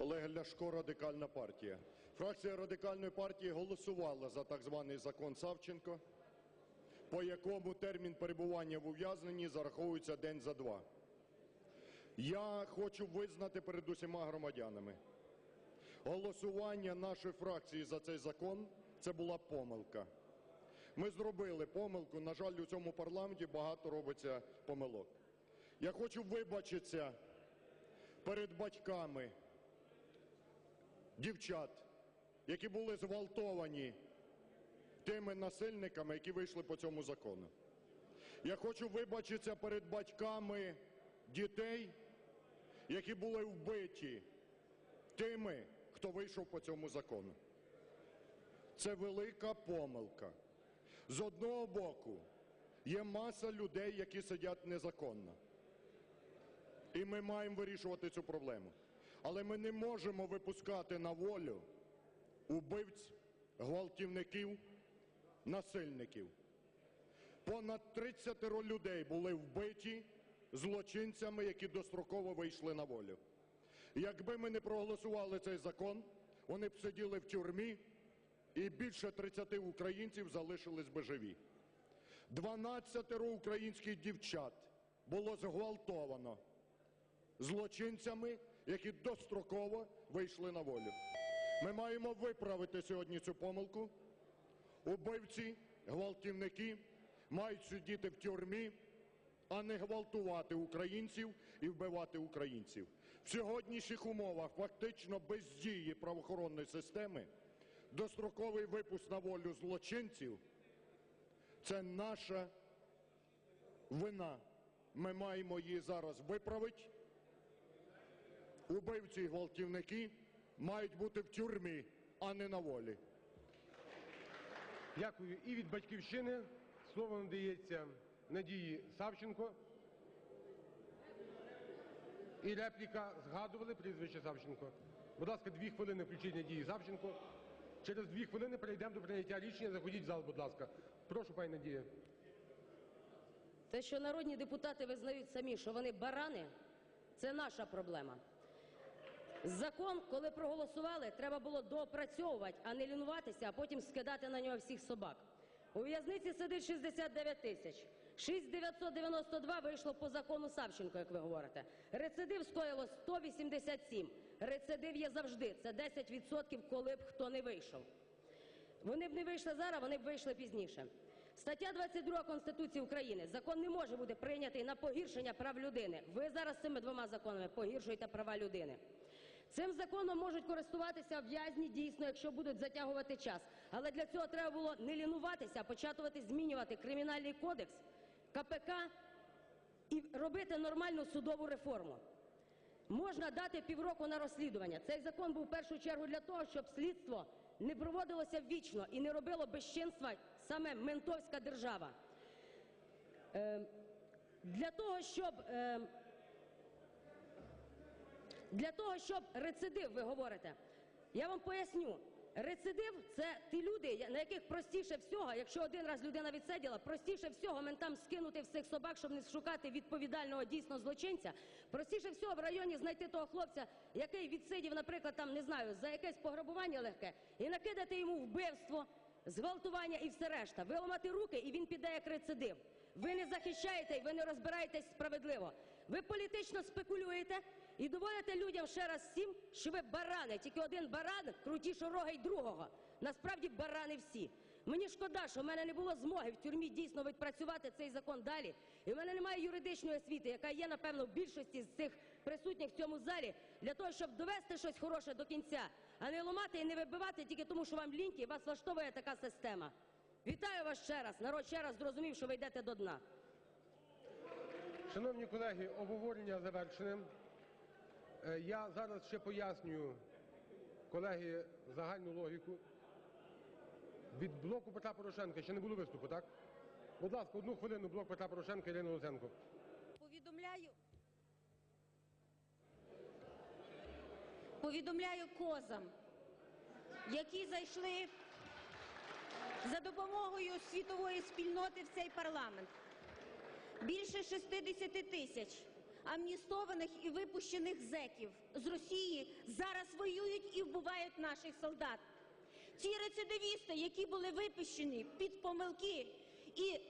Олег Ляшко, Радикальна партія. Фракція Радикальної партії голосувала за так званий закон Савченко, по якому термін перебування в ув'язненні зараховується день за два. Я хочу визнати перед усіма громадянами. Голосування нашої фракції за цей закон – це була помилка. Ми зробили помилку, на жаль, у цьому парламенті багато робиться помилок. Я хочу вибачитися перед батьками дівчат, які були зґвалтовані тими насильниками, які вийшли по цьому закону. Я хочу вибачитися перед батьками дітей, які були вбиті тими, хто вийшов по цьому закону. Це велика помилка. З одного боку, є маса людей, які сидять незаконно. І ми маємо вирішувати цю проблему. Але ми не можемо випускати на волю убивць, гвалтівників, насильників. Понад 30 людей були вбиті злочинцями, які достроково вийшли на волю. Якби ми не проголосували цей закон, вони б сиділи в тюрмі, і більше 30 українців залишились би живі. 12 українських дівчат було зґвалтовано злочинцями, які достроково вийшли на волю. Ми маємо виправити сьогодні цю помилку. Убивці, гвалтівники мають сидіти в тюрмі, а не гвалтувати українців і вбивати українців. В сьогоднішніх умовах фактично без дії правоохоронної системи достроковий випуск на волю злочинців це наша вина. Ми маємо її зараз виправити. Убивці і гвалтівники мають бути в тюрмі, а не на волі. Дякую. І від батьківщини слово надається Надії Савченко. І репліка згадували прізвище Савченко. Будь ласка, дві хвилини включіть Надії Савченко. Через дві хвилини перейдемо до прийняття рішення. Заходіть в зал, будь ласка. Прошу, пані Надія. Те, що народні депутати визнають самі, що вони барани, це наша проблема. Закон, коли проголосували, треба було доопрацьовувати, а не лінуватися, а потім скидати на нього всіх собак. У в'язниці сидить 69 тисяч. 6992 вийшло по закону Савченко, як ви говорите. Рецидив скоїло 187. Рецидив є завжди. Це 10%, коли б хто не вийшов. Вони б не вийшли зараз, вони б вийшли пізніше. Стаття 22 Конституції України. Закон не може бути прийнятий на погіршення прав людини. Ви зараз цими двома законами погіршуєте права людини. Цим законом можуть користуватися в'язні дійсно, якщо будуть затягувати час. Але для цього треба було не лінуватися, а початувати змінювати кримінальний кодекс, КПК і робити нормальну судову реформу. Можна дати півроку на розслідування. Цей закон був в першу чергу для того, щоб слідство не проводилося вічно і не робило безчинства саме ментовська держава. Е, для того, щоб е, для того, щоб рецидив, ви говорите, я вам поясню. Рецидив це ті люди, на яких простіше всього, якщо один раз людина відсиділа, простіше всього ментам скинути всіх собак, щоб не шукати відповідального дійсно злочинця. Простіше всього в районі знайти того хлопця, який відсидів, наприклад, там не знаю, за якесь пограбування легке, і накидати йому вбивство, зґвалтування і все решта. Виламати руки, і він піде як рецидив. Ви не захищаєте і ви не розбираєтесь справедливо. Ви політично спекулюєте і доводите людям ще раз всім, що ви барани. Тільки один баран крутіше рога й другого. Насправді барани всі. Мені шкода, що в мене не було змоги в тюрмі дійсно відпрацювати цей закон далі. І в мене немає юридичної освіти, яка є, напевно, в більшості з цих присутніх в цьому залі, для того, щоб довести щось хороше до кінця, а не ламати і не вибивати тільки тому, що вам ліньки, вас влаштовує така система. Вітаю вас ще раз. Народ ще раз зрозумів, що ви йдете до дна. Шановні колеги, обговорення завершене. Е, Я зараз ще пояснюю, колеги, загальну логіку. Від блоку Петра Порошенка ще не було виступу, так? Будь ласка, одну хвилину блок Петра Порошенка Ірина Луценко. Повідомляю. Повідомляю козам, які зайшли за допомогою світової спільноти в цей парламент. Більше 60 тисяч амністованих і випущених зеків з Росії зараз воюють і вбивають наших солдат. Ці рецидивісти, які були випущені під помилки і